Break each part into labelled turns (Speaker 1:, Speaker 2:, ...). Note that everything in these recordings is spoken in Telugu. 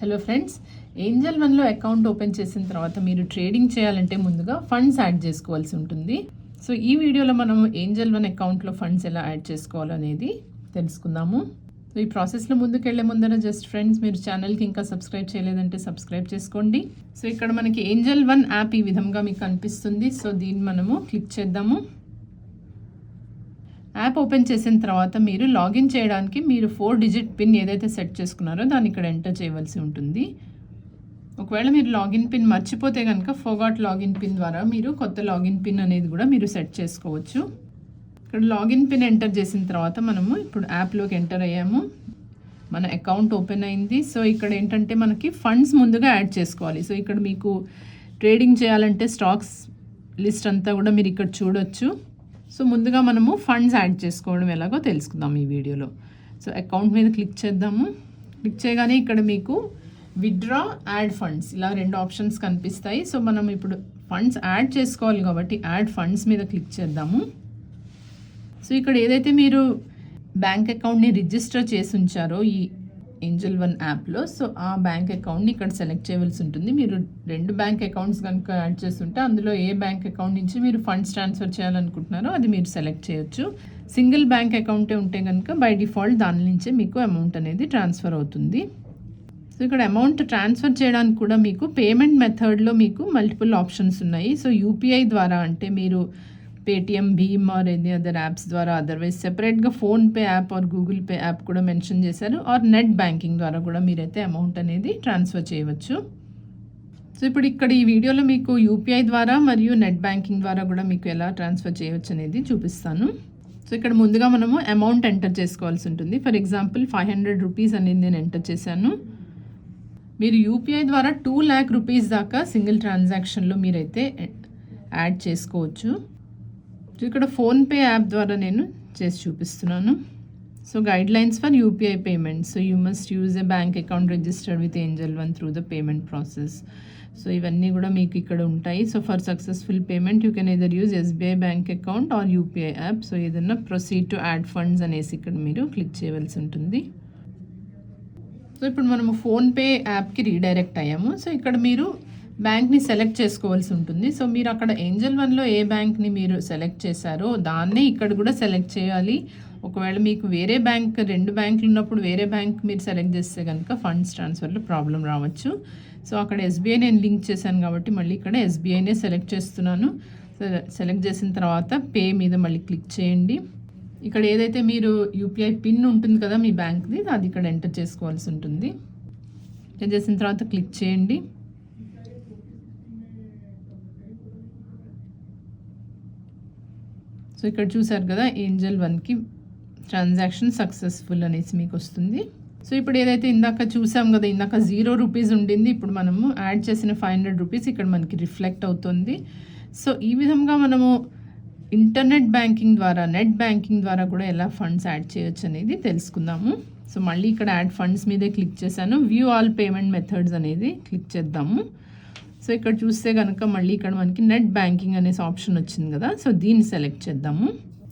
Speaker 1: హలో ఫ్రెండ్స్ ఏంజల్ వన్లో అకౌంట్ ఓపెన్ చేసిన తర్వాత మీరు ట్రేడింగ్ చేయాలంటే ముందుగా ఫండ్స్ యాడ్ చేసుకోవాల్సి ఉంటుంది. సో ఈ వీడియోలో మనం ఏంజల్ వన్ అకౌంట్లో ఫండ్స్ ఎలా యాడ్ చేసుకోవాలనేది తెలుసుకుందాము. సో ఈ ప్రాసెస్లో ముందుకు వెళ్ళే ముందర జస్ట్ ఫ్రెండ్స్ మీరు ఛానల్కి ఇంకా సబ్స్క్రైబ్ చేయలేదంటే సబ్స్క్రైబ్ చేసుకోండి. సో ఇక్కడ మనకి ఏంజల్ వన్ యాప్ ఈ విధంగా మీకు కనిపిస్తుంది సో దీన్ని మనము క్లిక్ చేద్దాము. యాప్ ఓపెన్ చేసిన తర్వాత మీరు లాగిన్ చేయడానికి మీరు ఫోర్ డిజిట్ పిన్ ఏదైతే సెట్ చేసుకున్నారో దాన్ని ఇక్కడ ఎంటర్ చేయవలసి ఉంటుంది. ఒకవేళ మీరు లాగిన్ పిన్ మర్చిపోతే కనుక ఫోగాట్ లాగిన్ పిన్ ద్వారా మీరు కొత్త లాగిన్ పిన్ అనేది కూడా మీరు సెట్ చేసుకోవచ్చు. ఇక్కడ లాగిన్ పిన్ ఎంటర్ చేసిన తర్వాత మనము ఇప్పుడు యాప్లోకి ఎంటర్ అయ్యాము. మన అకౌంట్ ఓపెన్ అయింది. సో ఇక్కడ ఏంటంటే మనకి ఫండ్స్ ముందుగా యాడ్ చేసుకోవాలి. సో ఇక్కడ మీకు ట్రేడింగ్ చేయాలంటే స్టాక్స్ లిస్ట్ అంతా కూడా మీరు ఇక్కడ చూడొచ్చు. సో ముందుగా మనము ఫండ్స్ యాడ్ చేసుకోవడం ఎలాగో తెలుసుకుందాం ఈ వీడియోలో. సో అకౌంట్ మీద క్లిక్ చేద్దాము. క్లిక్ చేయగానే ఇక్కడ మీకు విత్డ్రా యాడ్ ఫండ్స్ ఇలా రెండు ఆప్షన్స్ కనిపిస్తాయి. సో మనం ఇప్పుడు ఫండ్స్ యాడ్ చేసుకోవాలి కాబట్టి యాడ్ ఫండ్స్ మీద క్లిక్ చేద్దాము. సో ఇక్కడ ఏదైతే మీరు బ్యాంక్ అకౌంట్ని రిజిస్టర్ చేసి ఉంచారో ఈ ఏంజల్ వన్ యాప్లో సో ఆ బ్యాంక్ అకౌంట్ని ఇక్కడ సెలెక్ట్ చేయవలసి ఉంటుంది. మీరు రెండు బ్యాంక్ అకౌంట్స్ కనుక యాడ్ చేస్తుంటే అందులో ఏ బ్యాంక్ అకౌంట్ నుంచి మీరు ఫండ్స్ ట్రాన్స్ఫర్ చేయాలనుకుంటున్నారో అది మీరు సెలెక్ట్ చేయొచ్చు. సింగిల్ బ్యాంక్ అకౌంటే ఉంటే కనుక బై డిఫాల్ట్ దాని నుంచే మీకు అమౌంట్ అనేది ట్రాన్స్ఫర్ అవుతుంది. సో ఇక్కడ అమౌంట్ ట్రాన్స్ఫర్ చేయడానికి కూడా మీకు పేమెంట్ మెథడ్లో మీకు మల్టిపుల్ ఆప్షన్స్ ఉన్నాయి. సో యూపీఐ ద్వారా అంటే మీరు పేటిఎం భీమ్ ఆర్ ఎనీ అదర్ యాప్స్ ద్వారా అదర్వైజ్ సెపరేట్గా PhonePe app or Google Pay app కూడా మెన్షన్ చేశారు. ఆర్ నెట్ బ్యాంకింగ్ ద్వారా కూడా మీరైతే అమౌంట్ అనేది ట్రాన్స్ఫర్ చేయవచ్చు. సో ఇప్పుడు ఇక్కడ ఈ వీడియోలో మీకు యూపీఐ ద్వారా మరియు నెట్ బ్యాంకింగ్ ద్వారా కూడా మీకు ఎలా ట్రాన్స్ఫర్ చేయవచ్చు అనేది చూపిస్తాను. సో ఇక్కడ ముందుగా మనము అమౌంట్ ఎంటర్ చేసుకోవాల్సి ఉంటుంది. For example five hundred rupees అనేది నేను ఎంటర్ చేశాను. మీరు యూపీఐ ద్వారా టూ ల్యాక్ రూపీస్ దాకా సింగిల్ ట్రాన్సాక్షన్లో మీరైతే యాడ్ చేసుకోవచ్చు. ఇక్కడ ఫోన్పే యాప్ ద్వారా నేను చేసి చూపిస్తున్నాను. So guidelines for UPI payment so you must use a bank account registered with Angel One through the payment process so ఇవన్నీ కూడా మీకు ఇక్కడ ఉంటాయి. So for successful payment you can either use SBI bank account or UPI app so ఏదన్నా ప్రొసీడ్ టు యాడ్ ఫండ్స్ అనేసి ఇక్కడ మీరు క్లిక్ చేయవలసి ఉంటుంది. సో ఇప్పుడు మనము ఫోన్పే యాప్కి రీడైరెక్ట్ అయ్యాము. సో ఇక్కడ మీరు బ్యాంక్ని సెలెక్ట్ చేసుకోవాల్సి ఉంటుంది. సో మీరు అక్కడ ఏంజల్ వన్లో ఏ బ్యాంక్ని మీరు సెలెక్ట్ చేశారో దాన్నే ఇక్కడ కూడా సెలెక్ట్ చేయాలి. ఒకవేళ మీకు వేరే బ్యాంక్ రెండు బ్యాంకులు ఉన్నప్పుడు వేరే బ్యాంక్ మీరు సెలెక్ట్ చేస్తే కనుక ఫండ్స్ ట్రాన్స్ఫర్లో ప్రాబ్లం రావచ్చు. సో అక్కడ ఎస్బీఐ నేను లింక్ చేశాను కాబట్టి మళ్ళీ ఇక్కడ ఎస్బీఐనే సెలెక్ట్ చేస్తున్నాను. సెలెక్ట్ చేసిన తర్వాత పే మీద మళ్ళీ క్లిక్ చేయండి. ఇక్కడ ఏదైతే మీరు యూపీఐ పిన్ ఉంటుంది కదా మీ బ్యాంక్ది అది ఇక్కడ ఎంటర్ చేసుకోవాల్సి ఉంటుంది. ఎంటర్ చేసిన తర్వాత క్లిక్ చేయండి సో ఇక్కడ చూసారు కదా ఏంజల్ వన్కి ట్రాన్సాక్షన్ సక్సెస్ఫుల్ అనేసి మీకు వస్తుంది. సో ఇప్పుడు ఏదైతే ఇందాక చూసాం కదా ఇందాక జీరో రూపీస్ ఉండింది ఇప్పుడు మనము యాడ్ చేసిన ఫైవ్ హండ్రెడ్ రూపీస్ ఇక్కడ మనకి రిఫ్లెక్ట్ అవుతుంది. సో ఈ విధంగా మనము ఇంటర్నెట్ బ్యాంకింగ్ ద్వారా నెట్ బ్యాంకింగ్ ద్వారా కూడా ఎలా ఫండ్స్ యాడ్ చేయొచ్చు అనేది తెలుసుకుందాము. సో మళ్ళీ ఇక్కడ యాడ్ ఫండ్స్ మీదే క్లిక్ చేశాను. వ్యూ ఆల్ పేమెంట్ మెథడ్స్ అనేది క్లిక్ చేద్దాము. సో ఇక్కడ చూస్తే కనుక మళ్ళీ ఇక్కడ మనకి నెట్ బ్యాంకింగ్ అనేసి ఆప్షన్ వచ్చింది కదా. సో దీన్ని సెలెక్ట్ చేద్దాము.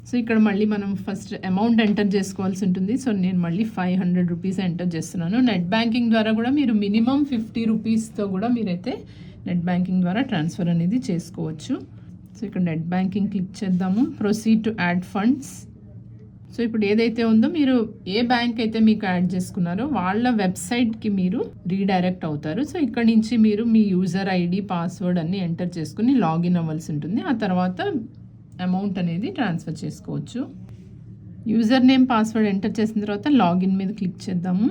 Speaker 1: సో ఇక్కడ మళ్ళీ మనం ఫస్ట్ అమౌంట్ ఎంటర్ చేసుకోవాల్సి ఉంటుంది. సో నేను మళ్ళీ ఫైవ్ హండ్రెడ్ రూపీస్ ఎంటర్ చేస్తున్నాను. నెట్ బ్యాంకింగ్ ద్వారా కూడా మీరు మినిమం ఫిఫ్టీ రూపీస్తో కూడా మీరైతే నెట్ బ్యాంకింగ్ ద్వారా ట్రాన్స్ఫర్ అనేది చేసుకోవచ్చు. సో ఇక్కడ నెట్ బ్యాంకింగ్ క్లిక్ చేద్దాము. Proceed to add funds. So ఇప్పుడు ఏదైతే ఉందో మీరు ఏ బ్యాంక్ అయితే మీకు యాడ్ చేసుకున్నారో వాళ్ళ వెబ్సైట్కి మీరు రీడైరెక్ట్ అవుతారు. సో ఇక్కడ నుంచి మీరు మీ యూజర్ ఐడి పాస్వర్డ్ అన్నీ ఎంటర్ చేసుకుని లాగిన్ అవ్వాల్సి ఉంటుంది. ఆ తర్వాత అమౌంట్ అనేది ట్రాన్స్ఫర్ చేసుకోవచ్చు. యూజర్ నేమ్ పాస్వర్డ్ ఎంటర్ చేసిన తర్వాత లాగిన్ మీద క్లిక్ చేద్దాము.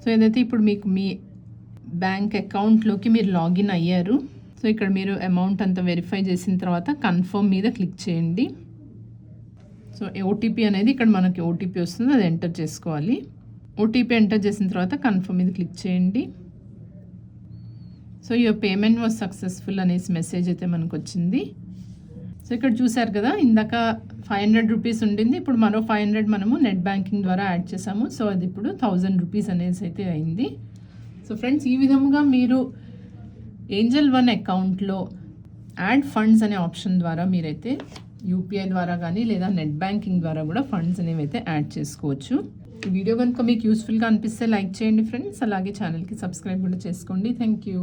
Speaker 1: సో ఏదైతే ఇప్పుడు మీకు మీ బ్యాంక్ అకౌంట్లోకి మీరు లాగిన్ అయ్యారు సో ఇక్కడ మీరు అమౌంట్ అంతా వెరిఫై చేసిన తర్వాత కన్ఫర్మ్ మీద క్లిక్ చేయండి. సో ఓటీపీ అనేది ఇక్కడ మనకి ఓటీపీ వస్తుంది అది ఎంటర్ చేసుకోవాలి. ఓటీపీ ఎంటర్ చేసిన తర్వాత కన్ఫర్మ్ మీద క్లిక్ చేయండి. So your payment was successful అనేసి మెసేజ్ అయితే మనకు వచ్చింది. సో ఇక్కడ చూసారు కదా ఇందాక ఫైవ్ హండ్రెడ్ రూపీస్ ఉండింది ఇప్పుడు మరో ఫైవ్ హండ్రెడ్ మనము నెట్ బ్యాంకింగ్ ద్వారా యాడ్ చేసాము. సో అది ఇప్పుడు థౌజండ్ రూపీస్ అనేసి అయితే అయింది. సో ఫ్రెండ్స్ ఈ విధంగా మీరు ఏంజల్ వన్ అకౌంట్లో యాడ్ ఫండ్స్ అనే ఆప్షన్ ద్వారా మీరైతే యూపీఐ ద్వారా కానీ లేదా నెట్ బ్యాంకింగ్ ద్వారా కూడా ఫండ్స్ అనేవి అయితే యాడ్ చేసుకోవచ్చు. ఈ వీడియో కనుక మీకు యూస్ఫుల్గా అనిపిస్తే లైక్ చేయండి ఫ్రెండ్స్. అలాగే ఛానల్కి సబ్స్క్రైబ్ కూడా చేసుకోండి. Thank you.